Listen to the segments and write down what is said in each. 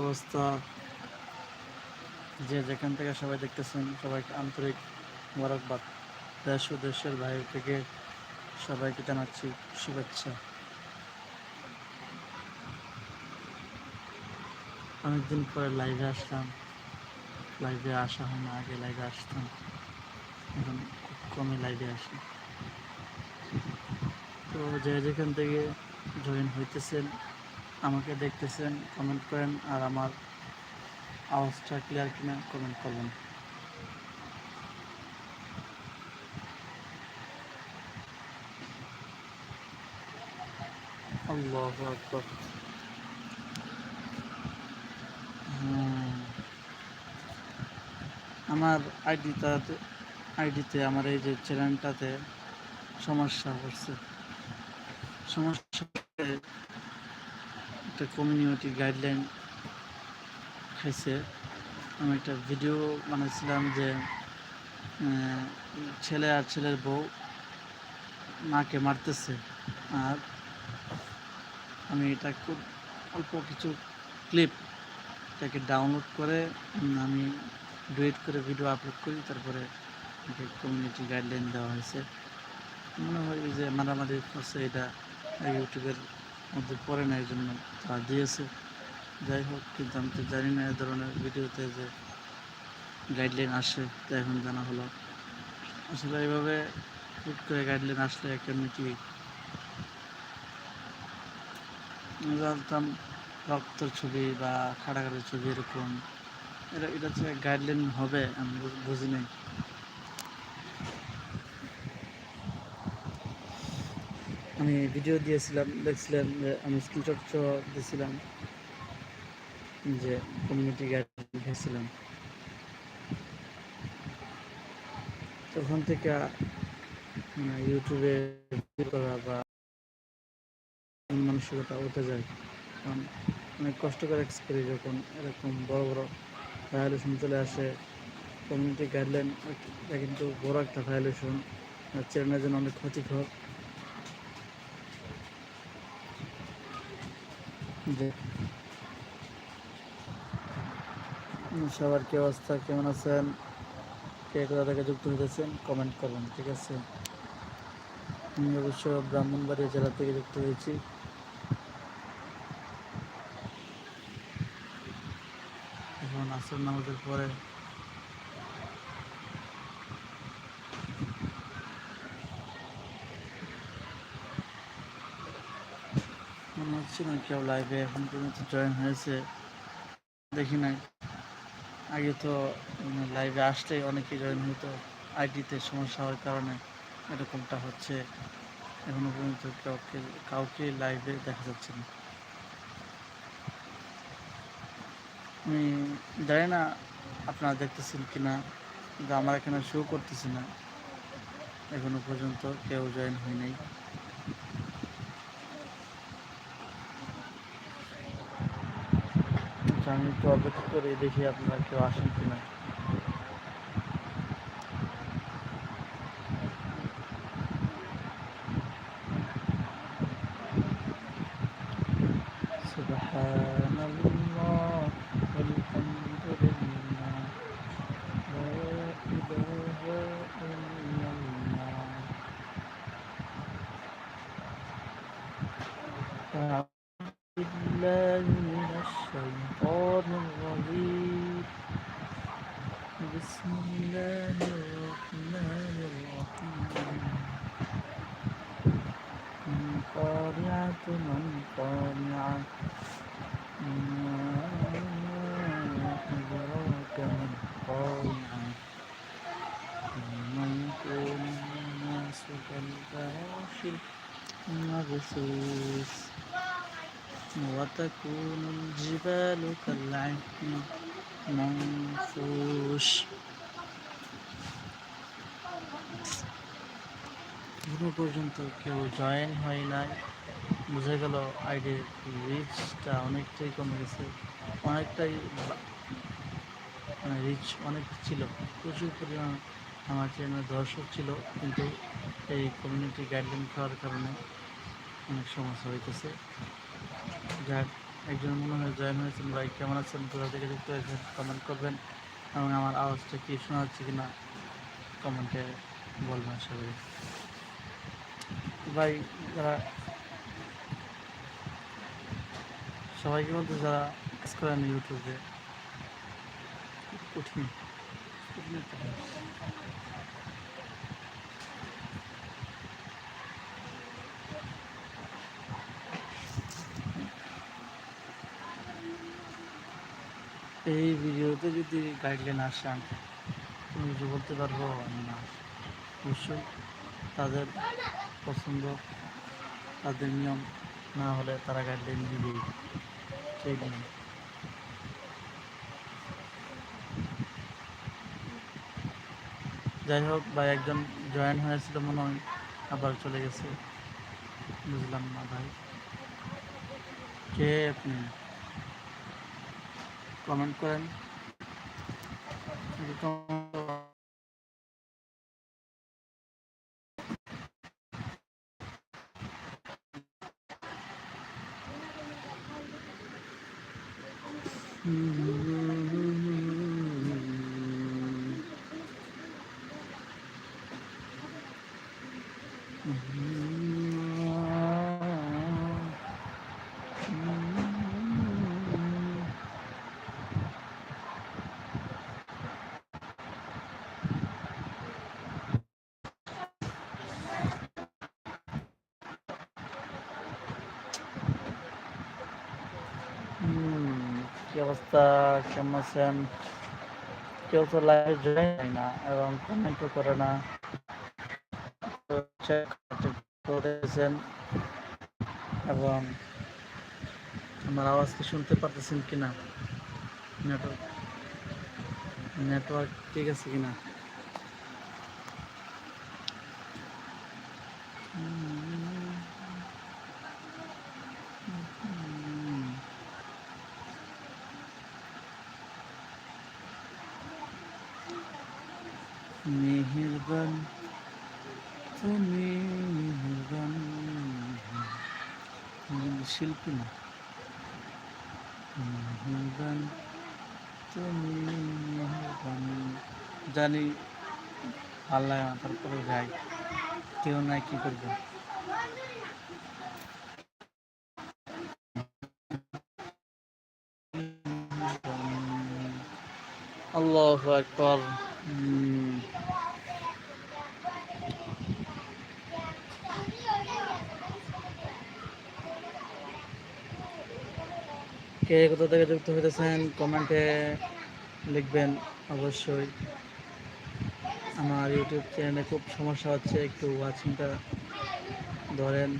অবস্থা। যে যেখান থেকে সবাই দেখতেছেন, সবাইকে আন্তরিক মোবারকবাদ। দেশ ও দেশের বাইরে থেকে সবাইকে জানাচ্ছি শুভেচ্ছা। অনেকদিন পরে লাইভে আসলাম। লাইভে আসা হয় না, আগে লাইভে আসতাম। এখন খুব কমই লাইভে আসি। তো যে যেখান থেকে জয়েন হইতেছেন আমাকে দেখতেছেন কমেন্ট করেন আর আমার আওয়াজটা ক্লিয়ার কিনা কমেন্ট করবেন। আল্লাহ আকবর। আমার আইডিটাতে আইডিতে, আমার এই যে চ্যানেলটাতে সমস্যা হচ্ছে। সমস্যা একটা কমিউনিটি গাইডলাইন খাইছে। আমি একটা ভিডিও বানাইছিলাম যে ছেলে আর ছেলের বউ মাকে মারতেছে। আর আমি এটা খুব অল্প কিছু ক্লিপ এটাকে ডাউনলোড করে আমি ডুয়েট করে ভিডিও আপলোড করি, তারপরে কমিউনিটি গাইডলাইন দেওয়া হয়েছে। মনে হয় যে মারামারি করছে এটা ইউটিউবের মধ্যে পড়ে না এই জন্য তারা দিয়েছে। যাই হোক, কিন্তু আমি তো জানি না এ ধরনের ভিডিওতে যে গাইডলাইন আসে, তো এখন জানা হলো। আসলে এইভাবে হুট করে গাইডলাইন আসলে কেমনি কি? জানতাম রক্তর ছবি বা খাটাখাটির ছবি এরকম। এটা এটা হচ্ছে গাইডলাইন হবে, আমি বুঝি নাই আমি ভিডিও দিয়েছিলাম, দেখছিলাম যে আমি স্ক্রিনশট দিয়েছিলাম যে কমিউনিটি গাইডলাইন লিখেছিলাম তখন থেকে মানে ইউটিউবে ভিডিও করা বা মানসিকতা উঠে যায়। কারণ অনেক কষ্ট করে এক্স করি যখন এরকম বড় বড় ভায়োলেশন চলে আসে কমিউনিটি গাইডলাইন কিন্তু বড় একটা ভায়োলেশন চ্যানেলের জন্য অনেক ক্ষতিকর যে সবার কি অবস্থা? কেমন আছেন? কে কোথা থেকে যুক্ত হয়েছেন কমেন্ট করবেন, ঠিক আছে? আমি অবশ্য ব্রাহ্মণবাড়িয়া জেলা থেকে যুক্ত হয়েছি। এখন আসর নামাজের পরে মনে হচ্ছে না কেউ লাইভে এখন পর্যন্ত জয়েন হয়েছে। দেখি নাই। আগে তো লাইভে আসলেই অনেকে জয়েন হতো আইডিতে সমস্যা হওয়ার কারণে এরকমটা হচ্ছে। এখনও পর্যন্ত কাউকে কাউকে লাইভে দেখা যাচ্ছে না। আমি জানি না আপনারা দেখতেছেন কি না কিন্তু আমার এখানে শো করতেছি না। এখনও পর্যন্ত কেউ জয়েন হয় নাই আমি একটু অপেক্ষা করে দেখি আপনারা কেউ আসেন কি না المبثوث وتكون الجبال كالعهن المنفوش এখনো পর্যন্ত কেউ জয়েন হয় নাই বুঝে গেল আইডির রিচটা অনেকটাই কমে গেছে অনেকটাই বা- মানে রিচ অনেক ছিল প্রচুর পরিমাণ আমার চ্যানেলে দর্শক ছিল কিন্তু এই কমিউনিটি গাইডলাইন খাওয়ার কারণে অনেক সমস্যা হইতেছে। যাক, একজন মনে হয় জয়েন হয়েছেন। ভাই, কেমন আছেন? কোথা থেকে যুক্ত হয়েছেন? কমেন্ট করবেন। এবং আমার আওয়াজটা কি শোনা যাচ্ছে কি না কমেন্টে বলবেন সবাই ভাই, যারা সবাইকে বলতে যারা কাজ করেন ইউটিউবে কঠিন কঠিন এই ভিডিওতে যদি গাইডলাইন আসান তুমি কিছু বলতে পারব? না। অবশ্যই তাদের পছন্দ, তাদের নিয়ম না হলে তারা গাইডলাইন দিবেই। সেই নিয়ম যাই হোক, ভাই একজন জয়েন হয়েছিল মনে হয়, আবার চলে গেছে। বুঝলাম না ভাই। কে আপনি? কমেন্ট করেন। যদি কি অবস্থা, কেমন আছেন? কেউ তো লাইভে জয়েন হয় না? এবং কমেন্টও করে না। করেছেন এবং আমার আওয়াজ কি শুনতে পারতেছেন কিনা? নেটওয়ার্ক নেটওয়ার্ক ঠিক আছে কিনা? মেহেরবান তুমি মেহেরবান শিল্পী না? মেহেরবান তুমি মেহেরবান জানি আল্লাহ তারপরে যাই। কেউ নাই, কি করবে? আল্লাহ আকবর। কে কোথা থেকে যুক্ত হইতেছেন? কমেন্টে লিখবেন অবশ্যই। আমার ইউটিউব চ্যানেলে খুব সমস্যা হচ্ছে, একটু ওয়াচিংটা ধরেন।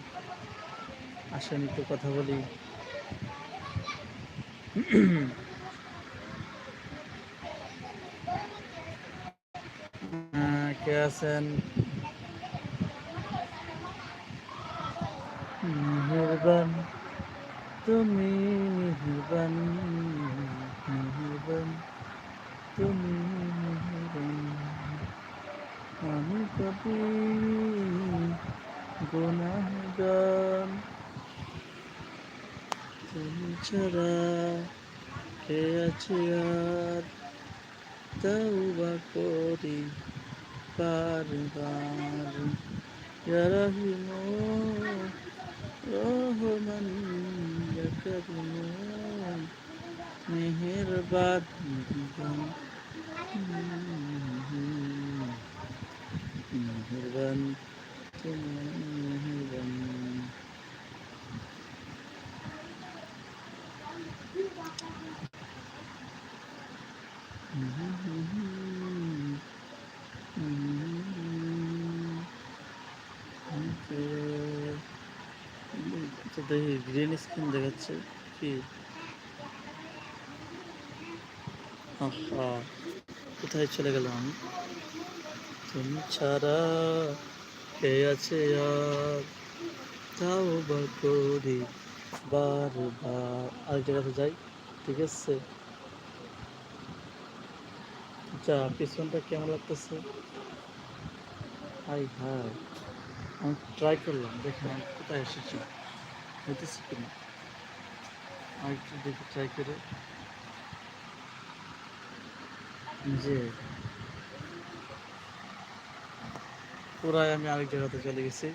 আসেন একটু কথা বলি। কে আছেন? মেহেরবান, তুমি মেহেরবান মেহেরবান, তুমি মেহেরবান। আমি কবি গুনাহগার। তুমি ছাড়া কে আছে আর? তওবা করি। বারবার ইয়া রহিম রহমান ইয়া করিম মেহেরবান মেহেরবান তুমি মেহেরবান তো দেখি গ্রিন স্ক্রিন দেখাচ্ছে। কি? কোথায় চলে গেলাম? তুমি ছাড়া কে আছে আর? তাও বা করি বারবার। আরেক জায়গাতে যাই, ঠিক আছে? যা, পিছনটা কেমন লাগতেছে? হাই হাই আমি ট্রাই করলাম, দেখলাম কোথায় এসেছি। হইতেছে কিনা? আরেকটু দেখে ট্রাই করে। যে, পুরাই আমি আরেক জায়গাতে চলে গেছি।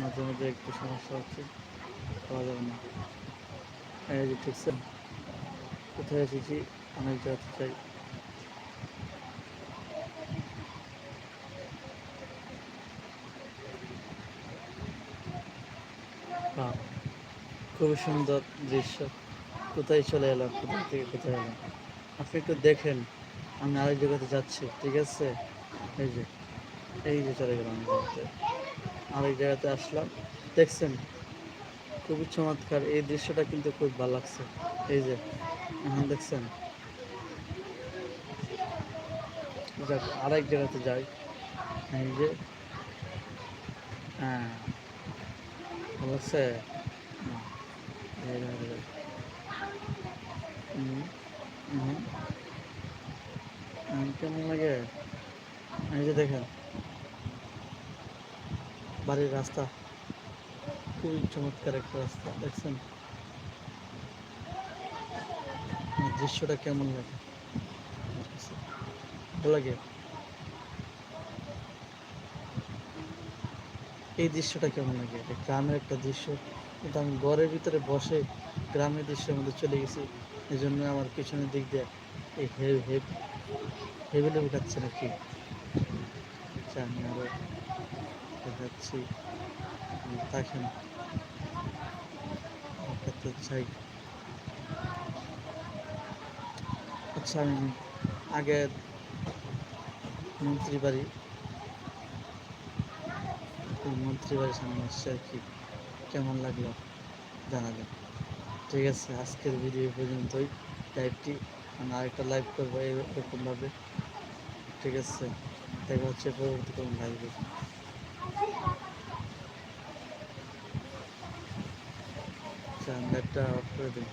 মাঝে মাঝে একটু সমস্যা হচ্ছে, পাওয়া যাবে না। এই যে ঠিকছে কোথায় এসেছি? অনেক জায়গাতে চাই খুবই সুন্দর দৃশ্য। কোথায় চলে এলাম? কোথায় থেকে কোথায় এলাম? আপনি একটু দেখেন, আমি আরেক জায়গাতে যাচ্ছি, ঠিক আছে? এই যে এই যে চলে গেলাম আরেক জায়গাতে আসলাম। দেখছেন, খুবই চমৎকার। এই দৃশ্যটা কিন্তু খুব ভালো লাগছে। এই যে, এখন দেখছেন। যাক, আরেক জায়গাতে যাই। এই যে হ্যাঁ। ভালো লাগছে না, এই জায়গাতে যাই। হুম, হুম। হুম, কেমন লাগে এই যে দেখেন বাড়ির রাস্তা খুবই চমৎকার একটা রাস্তা দেখছেন এই দৃশ্যটা কেমন লাগে ভালো লাগে এই দৃশ্যটা কেমন লাগে? এটা গ্রামের একটা দৃশ্য। কিন্তু আমি ঘরের ভিতরে বসে গ্রামের দৃশ্যের মধ্যে চলে গেছি। এই জন্য আমার পিছনের দিক দিয়ে এই হেভ হেভ হেভেলে উঠাচ্ছে নাকি? আচ্ছা আমি আরও দেখাচ্ছি। দেখেন চাই। আচ্ছা আমি আগে মন্ত্রী বাড়ি মন্ত্রী বাড়ির সামনে আসছে আর কি কেমন লাগল জানাবেন। ঠিক আছে, আজকের ভিডিও পর্যন্তই। লাইভটি আমি আরেকটা লাইভ করব এরকমভাবে। ঠিক আছে, দেখা হচ্ছে পরবর্তী কোনো লাইভে লাইভটা অফ করে দিন।